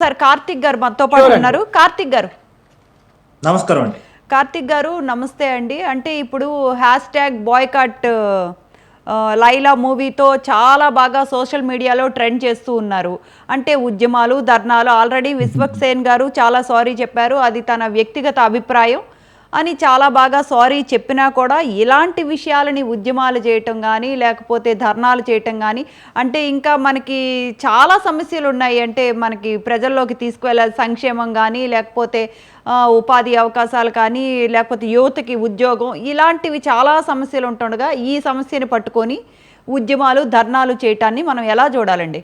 Sir Karthik గారు మనతో పాటు. ఉన్నారు. కార్తిక్ గారు. నమస్కారం అండి. కార్తిక్ గారు నమస్తే అండి. అంటే ఇప్పుడు హ్యాష్ ట్యాగ్ బాయ్కాట్ లైలా మూవీతో చాలా బాగా సోషల్ మీడియాలో ట్రెండ్ చేస్తూ ఉన్నారు. అంటే ఉద్యమాలు ధర్నాలు ఆల్రెడీ విశ్వక్ సేన్ గారు చాలా సారీ చెప్పారు. అది తన వ్యక్తిగత అభిప్రాయం. అని చాలా బాగా సారీ చెప్పినా కూడా ఇలాంటి విషయాలని ఉద్యమాలు చేయటం కానీ లేకపోతే ధర్నాలు చేయటం కానీ అంటే ఇంకా మనకి చాలా సమస్యలు ఉన్నాయి అంటే మనకి ప్రజల్లోకి తీసుకువెళ్ళాలి సంక్షేమం కానీ లేకపోతే ఉపాధి అవకాశాలు కానీ లేకపోతే యువతకి ఉద్యోగం ఇలాంటివి చాలా సమస్యలు ఉంటుండగా ఈ సమస్యని పట్టుకొని ఉద్యమాలు ధర్నాలు చేయటాన్ని మనం ఎలా చూడాలండి?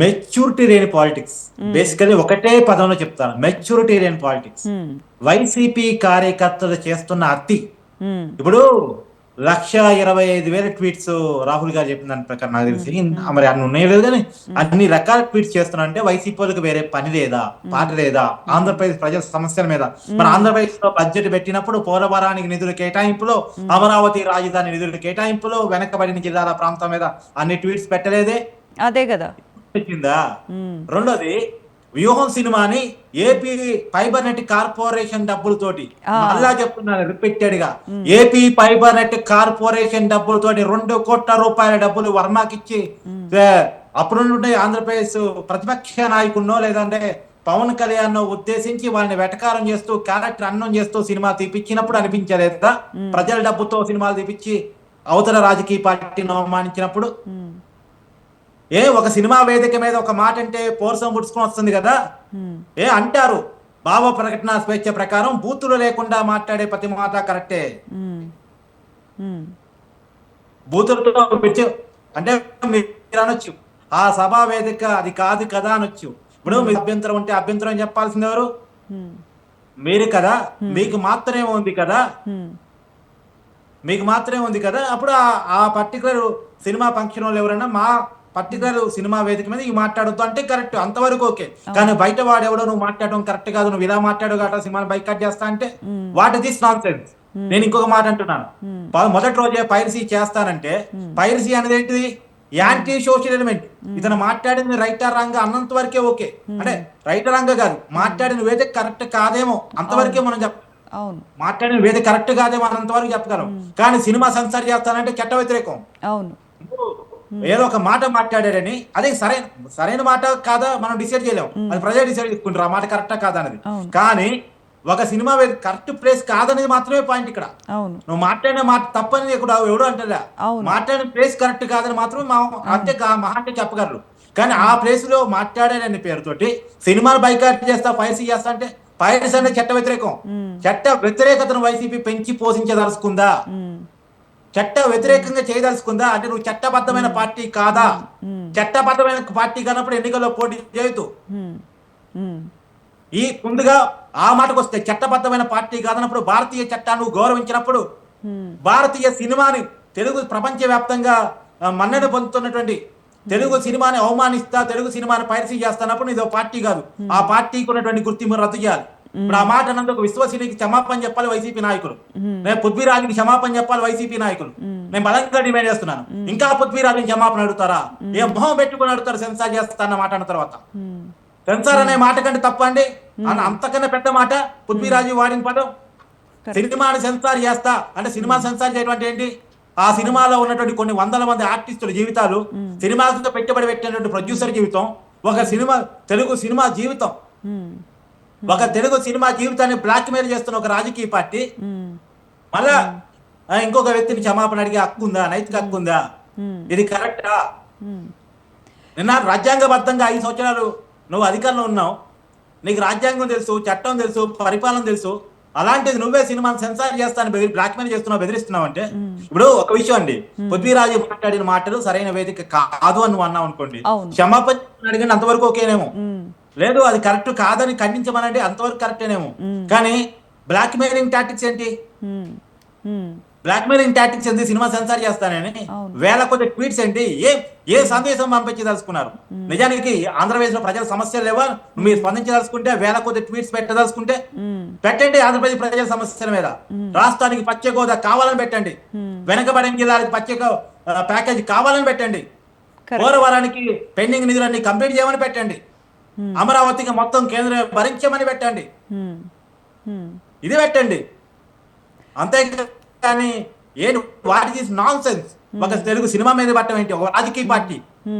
మెచ్యూరిటీ లేని పాలిటిక్స్ బేసికలీ ఒకటే పదంలో చెప్తాను. మెచ్యూరిటీ లేని పాలిటిక్స్ వైసీపీ కార్యకర్తలు చేస్తున్న అతి. ఉమ్, ఇప్పుడు లక్ష ఇరవై ఐదు వేల ట్వీట్స్ రాహుల్ గారు చెప్పిన దాని ప్రకారం నాకు తెలిసి మరి అన్ని ఉన్నాయి లేదు కానీ అన్ని రకాల ట్వీట్స్ చేస్తున్నా అంటే వైసీపీ వాళ్ళకి వేరే పని లేదా పాట లేదా ఆంధ్రప్రదేశ్ ప్రజల సమస్యల మీద. మరి ఆంధ్రప్రదేశ్లో బడ్జెట్ పెట్టినప్పుడు పోలవరానికి నిధుల కేటాయింపులో అమరావతి రాజధాని నిధుల కేటాయింపులో వెనకబడిన జిల్లాల ప్రాంతం మీద అన్ని ట్వీట్స్ పెట్టలేదే. అదే కదా. ఉమ్, రెండోది వ్యూహం సినిమాని ఏపీ ఫైబర్ నెట్ కార్పొరేషన్ డబ్బులతోటి మళ్ళా చెప్తున్నాను రిపీటెడ్గా ఏపీ ఫైబర్ నెట్ కార్పొరేషన్ డబ్బులతోటి రెండు కోట్ల రూపాయల డబ్బులు వర్మకిచ్చి ఏ, అప్పుడుండే ఆంధ్రప్రదేశ్ ప్రతిపక్ష నాయకుడినో లేదంటే పవన్ కళ్యాణ్ ఉద్దేశించి వాళ్ళని వెటకారం చేస్తూ క్యారెక్టర్ అన్నం చేస్తూ సినిమా తీపిచ్చినప్పుడు అనిపించలేదా? ప్రజల డబ్బుతో సినిమాలు తీపిచ్చి అవతల రాజకీయ పార్టీని అవమానించినప్పుడు? ఏ ఒక సినిమా వేదిక మీద ఒక మాట అంటే పోర్సం పుడుచుకొని వస్తుంది కదా? ఏ అంటారు. భావ ప్రకటన స్వేచ్ఛ ప్రకారం బూతులు లేకుండా మాట్లాడే ప్రతి మాట కరెక్టే. బూతులతో పిచ్చి అంటే మీరు అనొచ్చు. ఆ సభా వేదిక అది కాదు కదా అనొచ్చు. ఇప్పుడు మీ అభ్యంతరం ఉంటే అభ్యంతరం చెప్పాల్సింది ఎవరు? మీరు కదా? మీకు మాత్రమే ఉంది కదా? మీకు మాత్రమే ఉంది కదా? అప్పుడు ఆ- ఆ పర్టికులర్ సినిమా ఫంక్షన్ వాళ్ళు ఎవరైనా మా పర్టికులర్ సినిమా వేదిక మీద ఇవి మాట్లాడొద్దు అంటే కరెక్ట్ అంతవరకు ఓకే. కానీ బయట వాడు ఎవడో నువ్వు మాట్లాడడం కరెక్ట్ కాదు. నువ్వు ఇలా మాట్లాడు కాబట్టి సినిమాని బైకట్ చేస్తా అంటే వాట్ దిస్ నాన్ సెన్స్ నేను ఇంకొక మాట అంటున్నాను. మొదటి రోజే పైరసీ చేస్తానంటే పైరసీ అనేది ఏంటిది యాంటీ సోషల్ ఎలిమెంట్. ఇతను మాట్లాడింది రైట్ ఆర్ రాంగ్ అన్నంత వరకే ఓకే. అంటే రైట్ రాంగ్ కాదు. మాట్లాడిన వేదిక కరెక్ట్ కాదేమో అంతవరకే మనం చెప్ప మాట్లాడిన వేదిక కరెక్ట్ కాదేమో అన్నంతవరకు చెప్పగలం. కానీ సినిమా సెన్సార్ చేస్తానంటే చట్ట వ్యతిరేకం. అవును. ఏదో ఒక మాట మాట్లాడారని అదే సరైన సరైన మాట కాదా మనం డిసైడ్ చేయలేం. అది ప్రజలు డిసైడ్ చేసుకుంటారు ఆ మాట కరెక్టా కాదా అనేది. కానీ ఒక సినిమా కరెక్ట్ ప్లేస్ కాదనేది మాత్రమే పాయింట్ ఇక్కడ. నువ్వు మాట్లాడిన మాట తప్పని ఇక్కడ ఎవడు అంటారా. మాట్లాడిన ప్లేస్ కరెక్ట్ కాదని మాత్రమే మా అంటే మహా అంటే చెప్పగలరు. కానీ ఆ ప్లేస్లో మాట్లాడారని పేరుతోటి సినిమాలు బైకాట్ చేస్తా పైరసీ చేస్తా అంటే పైరసీ అంటే చట్ట వ్యతిరేకం. చట్ట వ్యతిరేకతను వైసీపీ పెంచి పోషించదలుచుకుందా? చట్ట వ్యతిరేకంగా చేయదలుచుకుందా? అంటే నువ్వు చట్టబద్ధమైన పార్టీ కాదా? చట్టబద్ధమైన పార్టీ కానప్పుడు ఎన్నికల్లో పోటీ చేయొద్దు. ఈ ముందుగా ఆ మాటకు వస్తే చట్టబద్ధమైన పార్టీ కాదన్నప్పుడు భారతీయ చట్టాన్ని గౌరవించినప్పుడు భారతీయ సినిమాని తెలుగు ప్రపంచవ్యాప్తంగా మన్నన పొందుతున్నటువంటి తెలుగు సినిమాని అవమానిస్తా తెలుగు సినిమాని పైరసీ చేస్తున్నప్పుడు ఇది ఒక పార్టీ కాదు. ఆ పార్టీకి ఉన్నటువంటి గుర్తింపు రద్దు చేయాలి. ఇప్పుడు ఆ మాట అన్నందుకు విశ్వసనీయకి క్షమాపణ చెప్పాలి వైసీపీ నాయకులు. నేను పృథ్వీరాజుకి క్షమాపణ చెప్పాలి వైసీపీ నాయకులు. నేను బలంగా డిమాండ్ చేస్తున్నాను. ఇంకా పృథ్వీరాజుని క్షమాపణ అడుగుతారా? ఏ మొహం పెట్టుకుని అడుగుతారు సెన్సార్ చేస్తా అన్న మాట అన్న తర్వాత. సెన్సార్ అనే మాట కంటే తప్పండి. అన్న అంతకన్నా పెద్ద మాట పృథ్వీరాజు వాడిన పదం. సినిమాని సెన్సార్ చేస్తా. అంటే సినిమా సెన్సార్ చేయడం ఏంటి? ఆ సినిమాలో ఉన్నటువంటి కొన్ని వందల మంది ఆర్టిస్టుల జీవితాలు సినిమాలతో పెట్టుబడి పెట్టినటువంటి ప్రొడ్యూసర్ జీవితం ఒక సినిమా తెలుగు సినిమా జీవితం. ఒక తెలుగు సినిమా జీవితాన్ని బ్లాక్ మెయిల్ చేస్తున్న ఒక రాజకీయ పార్టీ. మళ్ళా ఇంకొక వ్యక్తిని క్షమాపణ అడిగే హక్కు ఉందా? నైతిక హక్కు ఉందా? ఇది కరెక్టా? నిన్న రాజ్యాంగబద్ధంగా ఐదు సంవత్సరాలు నువ్వు అధికారంలో ఉన్నావు. నీకు రాజ్యాంగం తెలుసు చట్టం తెలుసు పరిపాలన తెలుసు. అలాంటిది నువ్వే సినిమాని సెన్సార్ చేస్తాను బ్లాక్మెయిల్ చేస్తున్నావు బెదిరిస్తున్నావు అంటే ఇప్పుడు ఒక విషయం అండి. పృథ్వీరాజు మాట్లాడిన మాటలు సరైన వేదిక కాదు అని నువ్వు అన్నావు అనుకోండి. క్షమాపణ అడిగిన అంతవరకు ఓకేనేమో. లేదు అది కరెక్ట్ కాదని ఖండించమనండి అంతవరకు కరెక్టేనేమో కానీ బ్లాక్ మెయిలింగ్ టాక్టిక్స్ ఏంటి బ్లాక్ మెయిలింగ్ టాక్టిక్స్ ఏంటి సినిమా సెన్సార్ చేస్తానని. వేల కొద్ది ట్వీట్స్ ఏంటి? ఏ ఏ సందేశం పంపించదలుచుకున్నారు? నిజానికి ఆంధ్రప్రదేశ్లో ప్రజల సమస్యలు లేవా? మీరు స్పందించదలుచుకుంటే వేల కొద్ది ట్వీట్స్ పెట్టదలుచుకుంటే పెట్టండి ఆంధ్రప్రదేశ్ ప్రజల సమస్యల మీద. రాష్ట్రానికి ప్రత్యేక హోదా కావాలని పెట్టండి. వెనకబడిన జిల్లాలకు ఆ, ప్యాకేజీ కావాలని పెట్టండి. పోలవరానికి పెండింగ్ నిధులన్నీ కంప్లీట్ చేయమని పెట్టండి. అమరావతికి మొత్తం కేంద్రం భరించమని పెట్టండి. ఇది పెట్టండి. అంతే కానీ ఏంటి వాట్ ఈస్ నాన్ సెన్స్ ఒక తెలుగు సినిమా మీద పట్టం ఏంటి? ఒక రాజకీయ పార్టీ.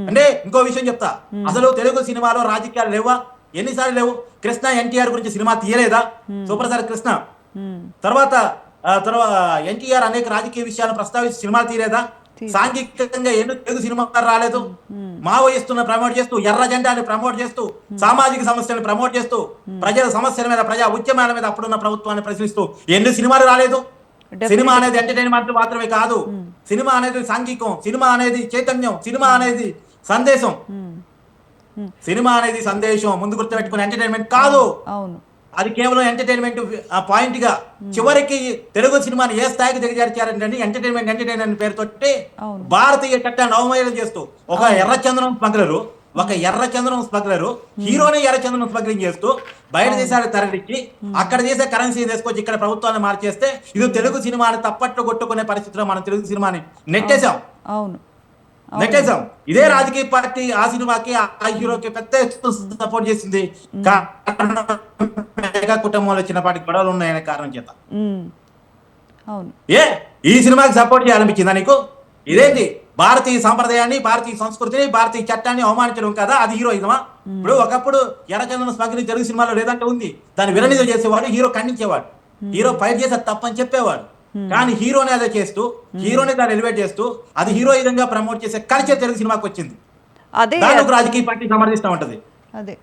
అంటే ఇంకో విషయం చెప్తా. అసలు తెలుగు సినిమాలో రాజకీయాలు లేవా? ఎన్నిసార్లు లేవు? కృష్ణ ఎన్టీఆర్ గురించి సినిమా తీయలేదా? Superstar Krishna. తర్వాత తర్వాత ఎన్టీఆర్ అనేక రాజకీయ విషయాలను ప్రస్తావించి సినిమా తీయలేదా? సాంఘికంగా ఎందుకు తెలుగు సినిమా రాలేదు. మావోయిస్టులను ప్రమోట్ చేస్తూ ఎర్ర జెండాని ప్రమోట్ చేస్తూ సామాజిక సమస్యలను ప్రమోట్ చేస్తూ ప్రజల సమస్యల మీద ప్రజా ఉద్యమాల మీద అప్పుడున్న ప్రభుత్వాన్ని ప్రశ్నిస్తూ ఎన్ని సినిమాలు రాలేదు. సినిమా అనేది ఎంటర్టైన్మెంట్ మాత్రమే కాదు. సినిమా అనేది సాంఘికం సినిమా అనేది చైతన్యం సినిమా అనేది సందేశం. సినిమా అనేది సందేశం ముందు గుర్తుపెట్టుకుని ఎంటర్టైన్మెంట్ కాదు. అవును. అది కేవలం ఎంటర్టైన్మెంట్ పాయింట్గా చివరికి తెలుగు సినిమాని ఏ స్థాయికి దిగజార్చారంటే ఎంటర్టైన్మెంట్ ఎంటర్టైన్మెంట్ అవును. భారతీయ చట్టాన్ని అవమేళనం చేస్తూ ఒక ఎర్రచందనం స్మగ్లరు ఒక ఎర్రచందనం స్మగ్లరు హీరోని ఎర్రచందనం స్మగ్లింగ్ చేస్తూ బయట దేశాలకు తరలించి అక్కడ చేసే కరెన్సీ తీసుకొచ్చి ఇక్కడ ప్రభుత్వాన్ని మార్చేస్తే ఇది తెలుగు సినిమాని తప్పట్లు కొట్టుకునే పరిస్థితిలో మనం తెలుగు సినిమాని నెట్టేశాం. అవును. నెట్టేశాం. ఇదే రాజకీయ పార్టీ ఆ సినిమాకి ఆ హీరోకి పెద్ద సపోర్ట్ చేసింది. మెగా కుటుంబంలో చిన్నపాటి గొడవలు ఉన్నాయనే కారణం చేత. ఏ? ఈ సినిమాకి సపోర్ట్ చేయాలనిపించిందా నీకు? ఇదేంటి? భారతీయ సాంప్రదాయాన్ని భారతీయ సంస్కృతిని భారతీయ చట్టాన్ని అవమానించడం కదా? అది హీరోయిజమా? ఇప్పుడు ఒకప్పుడు ఎర్రచందనం స్మగ్లింగ్ తెలుగు సినిమాలో లేదంటే ఉంది. దాన్ని విరణిజం చేసేవాడు హీరో ఖండించేవాడు. హీరో ఫైట్ చేసి తప్పని చెప్పేవాడు. కానీ హీరోనే అదే చేస్తూ హీరోనే దాన్ని ఎలివేట్ చేస్తూ అది హీరోయిజంగా ప్రమోట్ చేసే కల్చర్ తెలుగు సినిమాకి వచ్చింది. అదే రాజకీయ పార్టీ సమర్థిస్తూ ఉంటది. అదే.